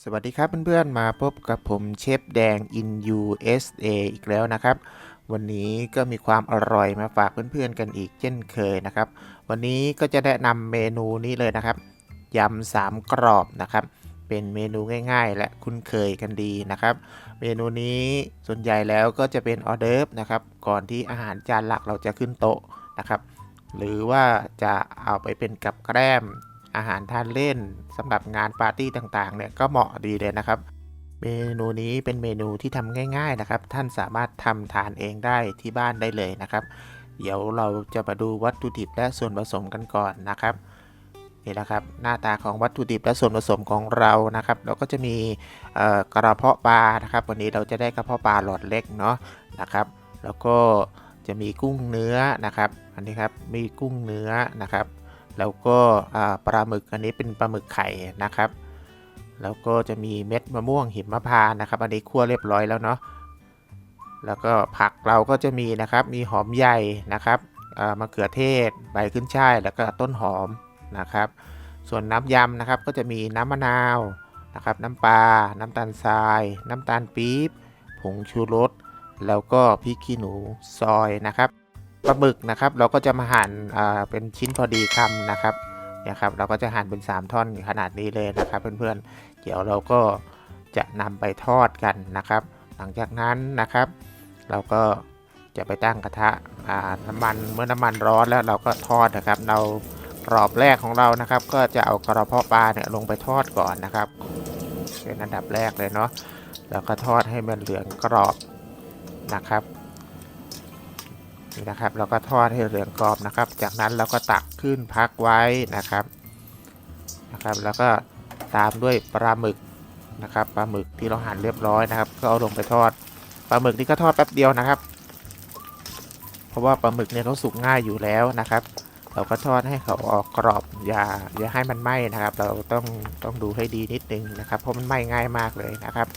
สวัสดีครับเพื่อนๆ มาพบกับผมเชฟแดง in USA อีกแล้วนะครับ วันนี้ก็มีความอร่อยมาฝากเพื่อนๆกันอีกเช่นเคยนะครับ วันนี้ก็จะแนะนำเมนูนี้เลยนะครับยำสามกรอบนะครับ เป็นเมนูง่าย ๆ และคุ้นเคยกันดีนะครับ เมนูนี้ส่วนใหญ่แล้วก็จะเป็นออเดิร์ฟนะครับ ก่อนที่อาหารจานหลักเราจะขึ้นโต๊ะนะครับ หรือว่าจะเอาไปเป็นกับแกล้ม อาหารทานเล่นสำหรับงานปาร์ตี้ต่างๆเนี่ยก็เหมาะดีเลยนะครับ เมนูนี้เป็นเมนูที่ทำง่ายๆนะครับ ท่านสามารถทำทานเองได้ที่บ้านได้เลยนะครับ เดี๋ยวเราจะมาดูวัตถุดิบและส่วนผสมกันก่อนนะครับนี่นะครับหน้าตาของวัตถุดิบและส่วนผสมของเรานะครับ เราก็จะมีกระเพาะปลานะครับ วันนี้เราจะได้กระเพาะปลาหลอดเล็กเนาะนะครับ แล้วก็จะมีกุ้งเนื้อนะครับ อันนี้ครับมีกุ้งเนื้อนะครับ แล้วก็ปลาหมึกอันนี้เป็นปลาหมึกไข่นะครับ แล้วก็จะมีเม็ดมะม่วงหิมพานต์นะครับ อันนี้คั่วเรียบร้อยแล้วเนาะแล้วก็ผักเราก็จะมีนะครับมีหอมใหญ่นะครับมะเขือเทศใบขึ้นช่ายแล้วก็ต้นหอมนะครับ ส่วนน้ำยำนะครับก็จะมีน้ำมะนาวนะครับ น้ำปลา น้ำตาลทราย น้ำตาลปี๊บ ผงชูรส แล้วก็พริกขี้หนูซอยนะครับ ปลาหมึกนะครับ เราก็จะมาหั่นเป็นชิ้นพอดีคำนะครับเนี่ยครับ เราก็จะหั่นเป็น 3 ท่อนขนาดนี้เลยนะครับ เพื่อนๆ เดี๋ยวเราก็จะนำไปทอดกันนะครับ หลังจากนั้นนะครับ เราก็จะไปตั้งกระทะน้ำมันเมื่อน้ำมันร้อนแล้วเราก็ทอดนะครับ เรากรอบแรกของเรานะครับ ก็จะเอากระเพาะปลาเนี่ยลงไปทอดก่อนนะครับ เป็นอันดับแรกเลยเนาะแล้วก็ทอดให้มันเหลืองกรอบนะครับ นี่นะครับเราก็ทอดให้เหลืองกรอบนะครับ จากนั้นเราก็ตักขึ้นพักไว้นะครับนะครับ แล้วก็ตามด้วยปลาหมึกนะครับปลาหมึกที่เราหั่นเรียบร้อยนะครับ ก็เอาลงไปทอดปลาหมึกนี่ก็ทอดแป๊บเดียวนะครับ เพราะว่าปลาหมึกเนี่ยเขาสุกง่ายอยู่แล้วนะครับ เราก็ทอดให้เขาออกกรอบอย่าอย่าให้มันไหม้นะครับ เราต้องต้องดูให้ดีนิดนึงนะครับ เพราะมันไหม้ง่ายมากเลยนะครับ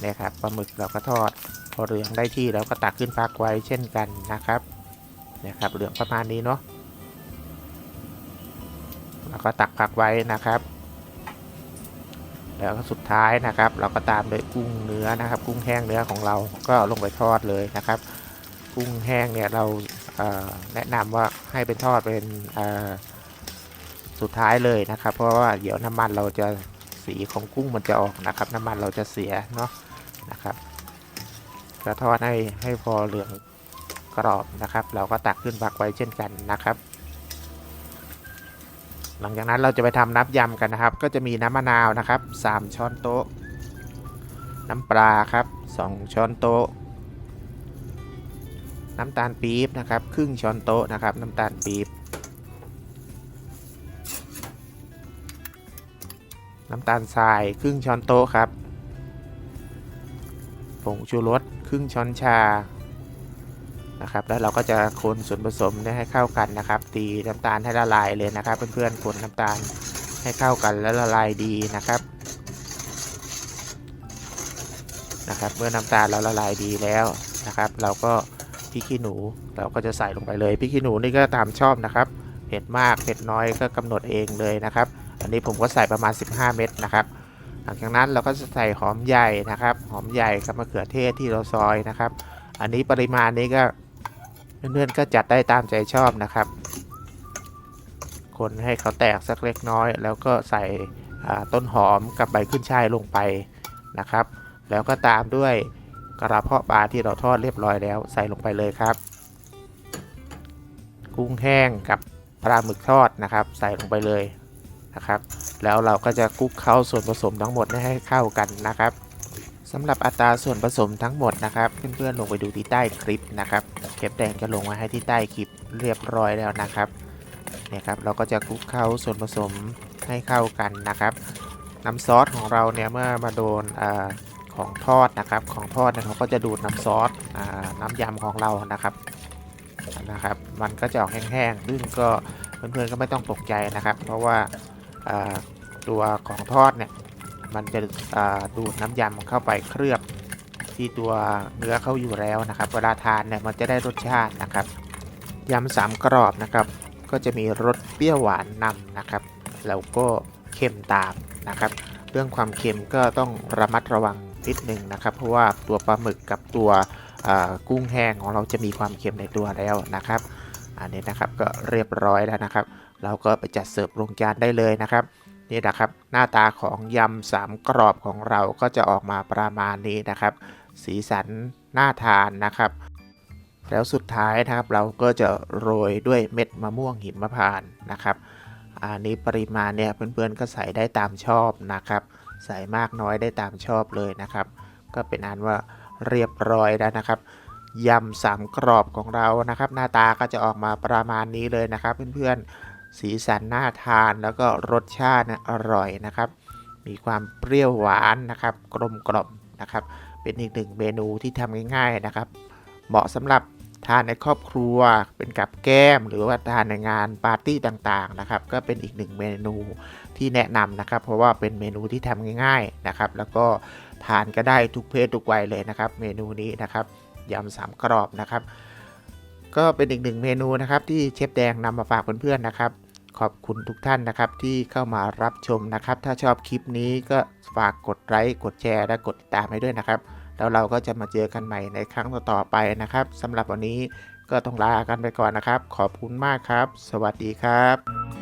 เนี่ยครับปลาหมึกเราก็ทอด พอเหลืองได้ที่แล้วก็ตักขึ้นพักไว้เช่นกันนะครับเนี่ยครับเหลืองประมาณนี้เนาะแล้วก็ตักพักไว้นะครับ แล้วก็สุดท้ายนะครับ เราก็ตามด้วยกุ้งเนื้อนะครับ กุ้งแห้งเนื้อของเราก็ลงไปทอดเลยนะครับ กุ้งแห้งเนี่ยเราเแนะนำว่าให้เป็นทอดเป็นสุดท้ายเลยนะครับ เพราะว่าเดี๋ยวน้ำมันเราจะสีของกุ้งมันจะออกนะครับ น้ำมันเราจะเสียเนาะนะครับ ก็ทอดให้ให้พอเหลืองกรอบนะครับ เราก็ตักขึ้นพักไว้เช่นกันนะครับ หลังจากนั้นเราจะไปทำน้ำยำกันนะครับ ก็จะมีน้ำมะนาวนะครับ 3 ช้อนโต๊ะ น้ำปลาครับ 2 ช้อนโต๊ะ น้ำตาลปี๊บนะครับ ครึ่งช้อนโต๊ะนะครับ น้ำตาลปี๊บน้ำตาลทรายครึ่งช้อนโต๊ะครับ ผงชูรสครึ่งช้อนชานะครับ แล้วเราก็จะคนส่วนผสมให้เข้ากันนะครับ ตีน้ำตาลให้ละลายเลยนะครับ เพื่อนๆคนน้ำตาลให้เข้ากันและละลายดีนะครับนะครับ เมื่อน้ำตาลเราละลายดีแล้วนะครับ เราก็พริกขี้หนูเราก็จะใส่ลงไปเลยพริกขี้หนูนี่ก็ตามชอบนะครับเผ็ดมากเผ็ดน้อยก็กำหนดเองเลยนะครับ อันนี้ผมก็ใส่ประมาณ 15 เม็ดนะครับ หลังจากนั้นเราก็จะใส่หอมใหญ่นะครับ หอมใหญ่กับมะเขือเทศที่เราซอยนะครับ อันนี้ปริมาณนี้ก็เพื่อนๆก็จัดได้ตามใจชอบนะครับ คนให้เขาแตกสักเล็กน้อย แล้วก็ใส่ต้นหอมกับใบขึ้นช่ายลงไปนะครับ แล้วก็ตามด้วยกระเพาะปลาที่เราทอดเรียบร้อยแล้วใส่ลงไปเลยครับ กุ้งแห้งกับปลาหมึกทอดนะครับ ใส่ลงไปเลย นะครับ แล้วเราก็จะคลุกเคล้าส่วนผสมทั้งหมดให้เข้ากันนะครับสำหรับอัตราส่วนผสมทั้งหมดนะครับ เพื่อนๆลงไปดูที่ใต้คลิปนะครับเข็บแดงจะลงมาให้ที่ใต้คลิปเรียบร้อยแล้วนะครับเนี่ยครับเราก็จะคลุกเคล้าส่วนผสมให้เข้ากันนะครับน้ำซอสของเราเนี่ยเมื่อมาโดนอของทอดนะครับ ของทอดเนี่ยเขาก็จะดูดน้ำซอสอน้ำยำของเรานะครับนะครับ มันก็จะออกแห้งๆซึ่งก็เพื่อนๆก็ไม่ต้องตกใจนะครับ เพราะว่า ตัวของทอดเนี่ยมันจะดูดน้ำยำเข้าไปเคลือบที่ตัวเนื้อเข้าอยู่แล้วนะครับ เวลาทานเนี่ยมันจะได้รสชาตินะครับยำสามกรอบนะครับ ก็จะมีรสเปรี้ยวหวานนำนะครับแล้วก็เค็มตามนะครับ เรื่องความเค็มก็ต้องระมัดระวังนิดนึงนะครับ เพราะว่าตัวปลาหมึกกับตัวกุ้งแห้งของเราจะมีความเค็มในตัวแล้วนะครับ อันนี้นะครับก็เรียบร้อยแล้วนะครับ เราก็ไปจัดเสิร์ฟลงจานได้เลยนะครับนี่นะครับหน้าตาของยำสามกรอบของเราก็จะออกมาประมาณนี้นะครับ สีสันน่าทานนะครับ แล้วสุดท้ายนะครับเราก็จะโรยด้วยเม็ดมะม่วงหิมพานต์นะครับ อันนี้ปริมาณเนี่ยเพื่อนๆก็ใส่ได้ตามชอบนะครับ ใส่มากน้อยได้ตามชอบเลยนะครับ ก็เป็นอันว่าเรียบร้อยแล้วนะครับยำสามกรอบของเรานะครับ หน้าตาก็จะออกมาประมาณนี้เลยนะครับ เพื่อนๆ สีสันน่าทานแล้วก็รสชาตินี่ยอร่อยนะครับ มีความเปรี้ยวหวานนะครับ กลมกล่อมนะครับ เป็นอีกหนึ่งเมนูที่ทำง่ายๆนะครับ เหมาะสำหรับทานในครอบครัวเป็นกับแก้ม หรือว่าทานในงานปาร์ตี้ต่างๆนะครับ ก็เป็นอีกหนึ่งเมนูที่แนะนำนะครับ เพราะว่าเป็นเมนูที่ทำง่ายๆนะครับ แล้วก็ทานก็ได้ทุกเพศทุกวัยเลยนะครับ เมนูนี้นะครับยำสามกรอบนะครับ ก็เป็นอีกหนึ่งเมนูนะครับที่เชฟแดงนำมาฝากเพื่อนๆนะครับ ขอบคุณทุกท่านนะครับที่เข้ามารับชมนะครับ ถ้าชอบคลิปนี้ก็ฝากกดไลค์กดแชร์และกดติดตามให้ด้วยนะครับ แล้วเราก็จะมาเจอกันใหม่ในครั้งต่อๆไปนะครับสำหรับวันนี้ก็ต้องลากันไปก่อนนะครับ ขอบคุณมากครับ สวัสดีครับ